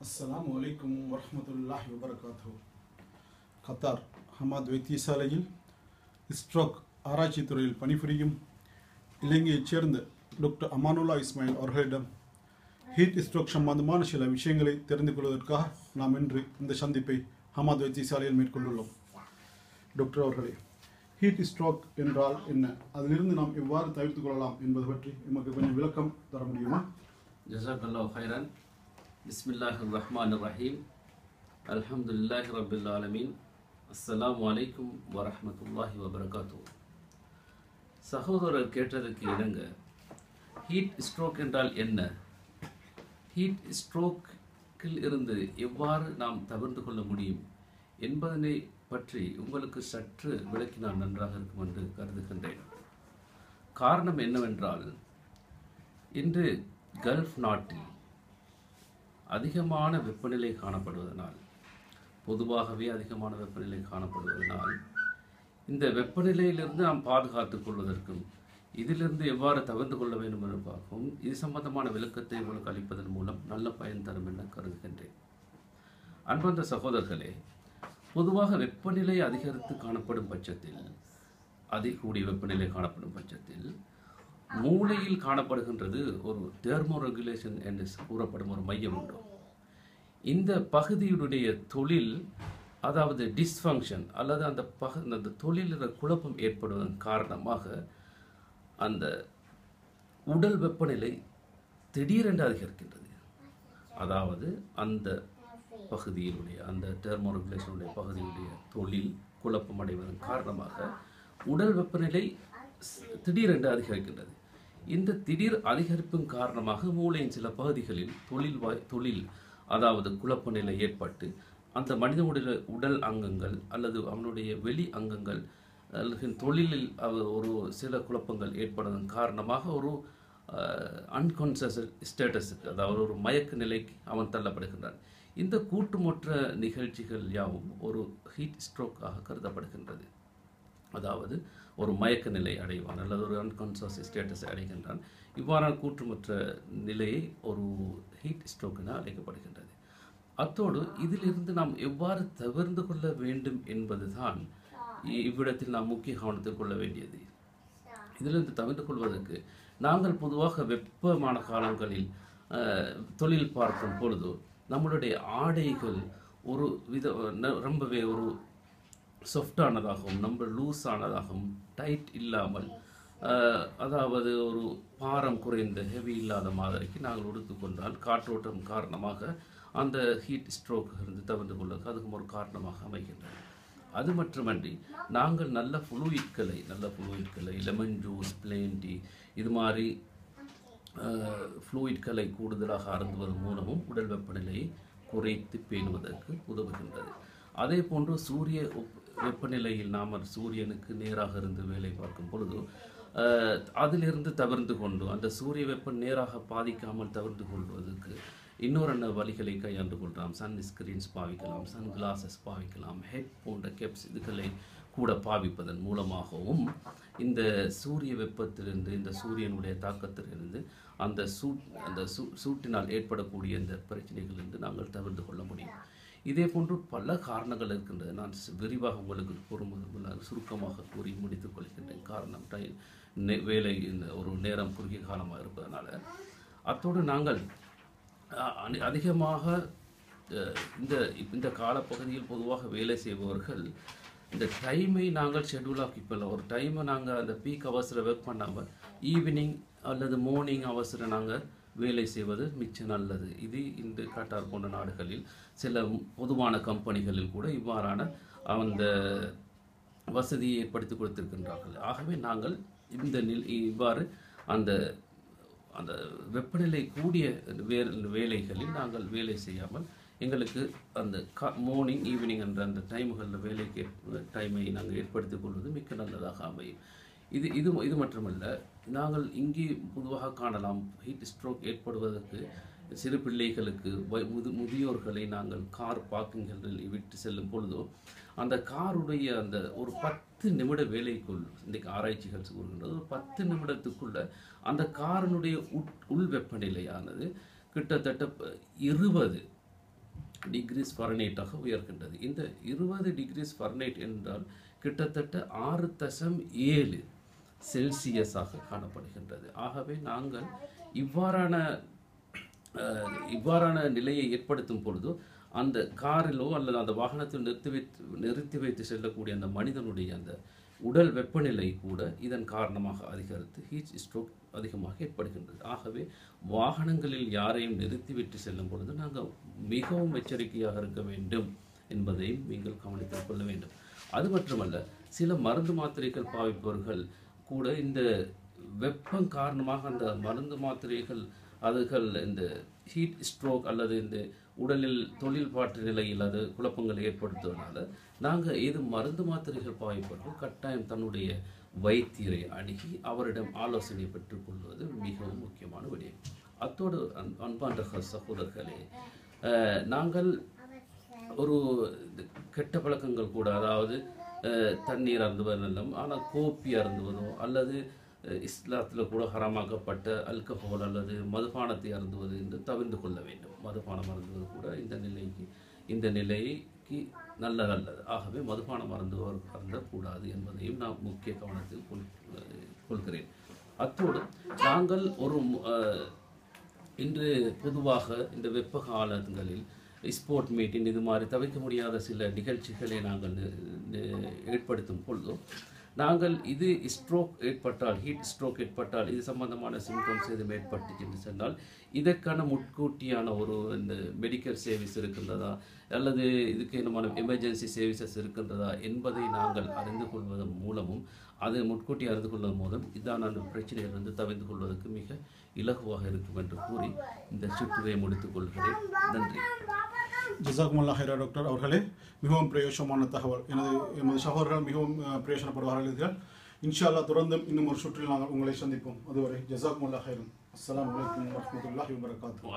அஸ்லாம் அலைக்கும் வரமத்துல்லாஹ் வபரகாத்து கத்தார் ஹமாத் வைத்தியசாலையில் ஸ்ட்ரோக் ஆராய்ச்சி துறையில் பணிபுரியும் இலங்கையைச் சேர்ந்த டாக்டர் அமானுல்லா இஸ்மாயில் அவர்களிடம் ஹீட் ஸ்ட்ரோக் சம்பந்தமான சில விஷயங்களை தெரிந்து கொள்வதற்காக நாம் இன்று இந்த சந்திப்பை ஹமாத் வைத்தியசாலையில் மேற்கொண்டுள்ளோம். டாக்டர் அவர்களே ஹீட் ஸ்ட்ரோக் என்றால் என்ன? அதிலிருந்து நாம் எவ்வாறு தவிர்த்து கொள்ளலாம் என்பது பற்றி எமக்கு கொஞ்சம் விளக்கம் தர முடியுமா? ஜசாக்கல்லா ஹைரான் பிஸ்மில்லாஹிர் ரஹ்மான் ரஹீம் அல்ஹம்துல்லாஹ் ரபில் ஆலமீன் அஸ்ஸலாமு அலைக்கும் வரஹ்மத்துல்லாஹி வபரகாத்து சகோதரர் கேட்டதற்கு இணங்க ஹீட் ஸ்ட்ரோக் என்றால் என்ன? ஹீட் ஸ்ட்ரோக்கில் இருந்து எவ்வாறு நாம் தவிர்த்து கொள்ள முடியும் என்பதனை பற்றி உங்களுக்கு சற்று விளக்கினால் நன்றாக இருக்கும் என்று கருதுகின்றேன். காரணம் என்னவென்றால் இன்று கல்ஃப் நாட்டில் அதிகமான வெப்பநிலை காணப்படுவதனால் பொதுவாகவே அதிகமான வெப்பநிலை காணப்படுவதனால் இந்த வெப்பநிலையிலிருந்து நாம் பாதுகாத்து கொள்வதற்கும் இதிலிருந்து எவ்வாறு தவிர்த்து கொள்ள வேண்டும் என்பதற்காகவும் இது சம்பந்தமான விளக்கத்தை உங்களுக்கு அளிப்பதன் மூலம் நல்ல பயன் தரும் என கருதுகின்றேன். அன்பந்த சகோதரர்களே பொதுவாக வெப்பநிலை அதிகரித்து காணப்படும் பட்சத்தில் அதிகூடிய வெப்பநிலை காணப்படும் பட்சத்தில் மூளையில் காணப்படுகின்றது ஒரு தெர்மோ ரெகுலேஷன் என்று கூறப்படும் ஒரு மையம் உண்டு. இந்த பகுதியுடைய தொழில் அதாவது டிஸ்ஃபங்க்ஷன் அல்லது அந்த பக அந்த தொழிலில் குழப்பம் ஏற்படுவதன் காரணமாக அந்த உடல் வெப்பநிலை திடீரென்று அதிகரிக்கின்றது. அதாவது அந்த பகுதியினுடைய அந்த தெர்மோ ரெகுலேஷனுடைய பகுதியுடைய தொழில் குழப்பம் அடைவதன் காரணமாக உடல் வெப்பநிலை திடீரென்று அதிகரிக்கின்றது. இந்த திடீர் அதிகரிப்பின் காரணமாக மூளையின் சில பகுதிகளில் தொழில் வாய் தொழில் அதாவது குழப்ப நிலை ஏற்பட்டு அந்த மனித உடல் அங்கங்கள் அல்லது அவனுடைய வெளி அங்கங்கள் அல்லது தொழிலில் ஒரு சில குழப்பங்கள் ஏற்படுவதன் காரணமாக ஒரு அன்கான்சியஸ் ஸ்டேட்டஸுக்கு அதாவது ஒரு மயக்க நிலைக்கு அவன் தள்ளப்படுகின்றான். இந்த கூட்டுமொற்ற நிகழ்ச்சிகள் யாவும் ஒரு ஹீட் ஸ்ட்ரோக்காக கருதப்படுகின்றது. அதாவது ஒரு மயக்க நிலை அடைவான் அல்லது ஒரு அன்கான்சியஸ் ஸ்டேட்டஸை அடைகின்றான். இவ்வாறான கூற்றுமற்ற நிலையை ஒரு ஹீட் ஸ்ட்ரோக் என அழைக்கப்படுகின்றது. அத்தோடு இதிலிருந்து நாம் எவ்வாறு தவிர்ந்து கொள்ள வேண்டும் என்பதுதான் இ- இவ்விடத்தில் நாம் முக்கிய கவனத்தில் கொள்ள வேண்டியது. இதிலிருந்து தவிர்த்து கொள்வதற்கு நாங்கள் பொதுவாக வெப்பமான காலங்களில் தொழில் பார்க்கும் பொழுது நம்மளுடைய ஆடைகள் ஒரு வித ந- ரொம்பவே ஒரு சாஃப்டானதாகவும் நம்ம லூஸ் ஆனதாகவும் டைட் இல்லாமல் அதாவது ஒரு பாரம் குறைந்த ஹெவி இல்லாத மாதிரிக்கு நாங்கள் உடுத்துக்கொண்டால் காற்றோட்டம் காரணமாக அந்த ஹீட் ஸ்ட்ரோக் இருந்து தவிர்த்து கொள்வதற்கு அதுக்கும் ஒரு காரணமாக அமைகின்றது அது மட்டுமன்றி நாங்கள் நல்ல ஃப்ளூயிட்களை நல்ல ஃப்ளூயிட்களை லெமன் ஜூஸ் பிளேன் டீ இது மாதிரி ஃப்ளூயிட்களை கூடுதலாக அருந்துவதன் மூலமும் உடல் வெப்பநிலையை குறைத்து பேணுவதற்கு உதவுகின்றது. அதே போன்று சூரிய உப்- வெப்பநிலையில் நாம் சூரியனுக்கு நேராக இருந்து வேலை பார்க்கும் பொழுது அதிலிருந்து தவிர்த்து கொண்டு அந்த சூரிய வெப்பம் நேராக பாதிக்காமல் தவிர்த்து கொள்வதற்கு இன்னொரு என்ன வழிகளை கையாண்டு கொள்ளலாம். சன் ஸ்கிரீன்ஸ் பாவிக்கலாம் சன் கிளாஸஸ் பாவிக்கலாம் ஹெட் போன்ற கெப்ஸ் இதுகளை கூட பாவிப்பதன் மூலமாகவும் இந்த சூரிய வெப்பத்திலிருந்து இந்த சூரியனுடைய தாக்கத்திலிருந்து அந்த சூட் அந்த சூ சூட்டினால் ஏற்படக்கூடிய இந்த பிரச்சனைகளிலிருந்து நாங்கள் தவிர்த்து கொள்ள முடியும். இதே போன்று பல காரணங்கள் இருக்கின்றது நான் விரிவாக உங்களுக்கு கூறும்போது சுருக்கமாக கூறி முடித்துக் கொள்கின்றேன். காரணம் டை வேலை இந்த ஒரு நேரம் குறுகிய காலமாக இருப்பதனால. அத்தோடு நாங்கள் அதிகமாக இந்த இந்த காலப்பகுதியில் பொதுவாக வேலை செய்பவர்கள் இந்த டைமை நாங்கள் ஷெட்யூல் ஆக்கிப்பல ஒரு டைமை நாங்கள் அந்த பீக் அவசர ஒர்க் பண்ணாமல் ஈவினிங் அல்லது மார்னிங் அவசரம் நாங்கள் வேலை செய்வது மிச்ச நல்லது. இது இந்த கட்டார் போன்ற நாடுகளில் சில பொதுவான கம்பெனிகளில் கூட இவ்வாறான அந்த வசதியை ஏற்படுத்தி கொடுத்திருக்கின்றார்கள். ஆகவே நாங்கள் இந்த நில் இவ்வாறு அந்த அந்த வெப்பநிலை கூடிய வேர் வேலைகளில் நாங்கள் வேலை செய்யாமல் எங்களுக்கு அந்த மார்னிங் ஈவினிங் என்ற அந்த டைம்களில் வேலைக்கு டைமை நாங்கள் ஏற்படுத்திக் கொள்வது மிக்க நல்லதாக அமையும். இது இது இது மட்டுமல்ல நாங்கள் இங்கே பொதுவாக காணலாம் ஹீட் ஸ்ட்ரோக் ஏற்படுவதற்கு சிறு பிள்ளைகளுக்கு வ- முது முதியோர்களை நாங்கள் கார் பார்க்கிங்களில் விட்டு செல்லும் பொழுதோ அந்த காருடைய அந்த ஒரு பத்து நிமிட வேலைக்குள் இன்றைக்கு ஆராய்ச்சிகள் கூறுகின்றது ஒரு பத்து நிமிடத்துக்குள்ள அந்த காரினுடைய உட் உள் வெப்பநிலையானது கிட்டத்தட்ட இருபது டிகிரிஸ் ஃபரனைட்டாக உயர்கின்றது. இந்த இருபது டிகிரிஸ் ஃபரனைட் என்றால் கிட்டத்தட்ட ஆறு தசம் ஏழு செல்சியஸாக காணப்படுகின்றது. ஆகவே நாங்கள் இவ்வாறான இவ்வாறான நிலையை ஏற்படுத்தும் பொழுது அந்த காரிலோ அல்லது அந்த வாகனத்தில் நிறுத்தி வைத்து நிறுத்தி வைத்து செல்லக்கூடிய அந்த மனிதனுடைய அந்த உடல் வெப்பநிலை கூட இதன் காரணமாக அதிகரித்து ஹீட் ஸ்ட்ரோக் அதிகமாக ஏற்படுகின்றது. ஆகவே வாகனங்களில் யாரையும் நிறுத்திவிட்டு செல்லும் பொழுது நாங்கள் மிகவும் எச்சரிக்கையாக இருக்க வேண்டும் என்பதையும் நீங்கள் கவனித்துக் கொள்ள வேண்டும். அது மட்டுமல்ல சில மருந்து மாத்திரைகள் பாவிப்பவர்கள் கூட இந்த வெப்பம் காரணமாக அந்த மருந்து மாத்திரைகள் அதுகள் இந்த ஹீட் ஸ்ட்ரோக் அல்லது இந்த உடலில் தொழில் பாட்டு நிலையில் அது குழப்பங்களை ஏற்படுத்துவதனால நாங்கள் இது மருந்து மாத்திரைகள் பாவிப்பவர்கள் கட்டாயம் தன்னுடைய வைத்தியரை அணுகி அவரிடம் ஆலோசனை பெற்றுக்கொள்வது மிகவும் முக்கியமான விடயம். அத்தோடு அன் அன்பான்ற சகோதரர்களே நாங்கள் ஒரு இது கெட்ட பழக்கங்கள் கூட அதாவது தண்ணீர் அருந்துவது நல்லம் ஆனால் கோப்பி அருந்துவதோ அல்லது இஸ்லாத்தில் கூட ஹராமாக்கப்பட்ட அல்கஹோல் அல்லது மதுபானத்தை அருந்துவது என்று தவிர்த்து கொள்ள வேண்டும். மதுபானம் அருந்துவது கூட இந்த நிலைக்கு இந்த நிலைக்கு நல்லதல்லது. ஆகவே மதுபானம் அருந்துவோர் அருந்தக்கூடாது என்பதையும் நான் முக்கிய கவனத்தில் கொள் கொள்கிறேன். அத்தோடு நாங்கள் ஒரு இன்று பொதுவாக இந்த வெப்ப காலங்களில் ஸ்போர்ட் மீட்டிங் இது மாதிரி தவிர்க்க முடியாத சில நிகழ்ச்சிகளை நாங்கள் ஏற்படுத்தும் பொழுதோ நாங்கள் இது ஸ்ட்ரோக் ஏற்பட்டால் ஹீட் ஸ்ட்ரோக் ஏற்பட்டால் இது சம்பந்தமான சிம்டம்ஸ் எதுவும் ஏற்பட்டு என்று சொன்னால் இதற்கான முட்கூட்டியான ஒரு இந்த மெடிக்கல் சர்வீஸ் இருக்கின்றதா அல்லது இதுக்கு என்னமான எமர்ஜென்சி சர்வீசஸ் இருக்கின்றதா என்பதை நாங்கள் அறிந்து கொள்வதன் மூலமும் அதை முட்கூட்டி அறிந்து கொள்வதன் மூலம் இதான பிரச்சனையிலிருந்து தவிர்த்து கொள்வதற்கு மிக இலகுவாக இருக்கும் என்று கூறி இந்த சுற்றுரையை முடித்துக் கொள்கிறேன். நன்றி. ஜசாக்குமுல்லா ஹைரா டாக்டர் அவர்களே மிகவும் பிரயோஜனமான தகவல். எனது எமது சகோதரர்கள் மிகவும் பிரயோசனப்படுவார்கள் இருக்கிறார் இன்ஷா அல்லாஹ் தொடர்ந்தும் இன்னும் ஒரு சுற்றில் நாங்கள் உங்களை சந்திப்போம். அதுவரை ஜசாக்குமுல்லா ஹைரம் அஸ்லாம் வலைக்கம் வரமத்துல்லாஹி வரகாத்து